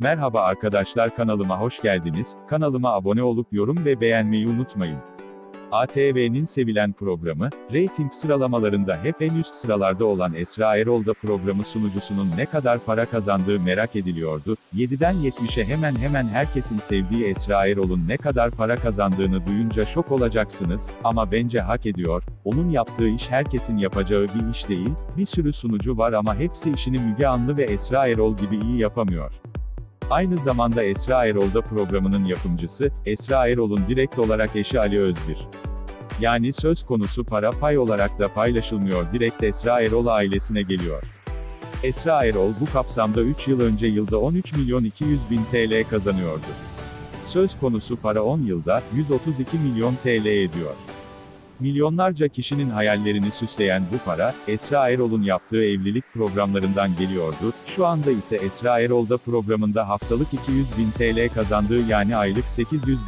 Merhaba arkadaşlar kanalıma hoş geldiniz. Kanalıma abone olup yorum ve beğenmeyi unutmayın. ATV'nin sevilen programı, reyting sıralamalarında hep en üst sıralarda olan Esra Erol da programı sunucusunun ne kadar para kazandığı merak ediliyordu. 7'den 70'e hemen hemen herkesin sevdiği Esra Erol'un ne kadar para kazandığını duyunca şok olacaksınız, ama bence hak ediyor. Onun yaptığı iş herkesin yapacağı bir iş değil, bir sürü sunucu var ama hepsi işini Müge Anlı ve Esra Erol gibi iyi yapamıyor. Aynı zamanda Esra Erol'da programının yapımcısı, Esra Erol'un direkt olarak eşi Ali Özbir. Yani söz konusu para pay olarak da paylaşılmıyor direkt Esra Erol ailesine geliyor. Esra Erol bu kapsamda 3 yıl önce yılda 13 milyon 200 bin TL kazanıyordu. Söz konusu para 10 yılda 132 milyon TL ediyor. Milyonlarca kişinin hayallerini süsleyen bu para, Esra Erol'un yaptığı evlilik programlarından geliyordu, şu anda ise Esra Erol'da programında haftalık 200 bin TL kazandığı yani aylık 800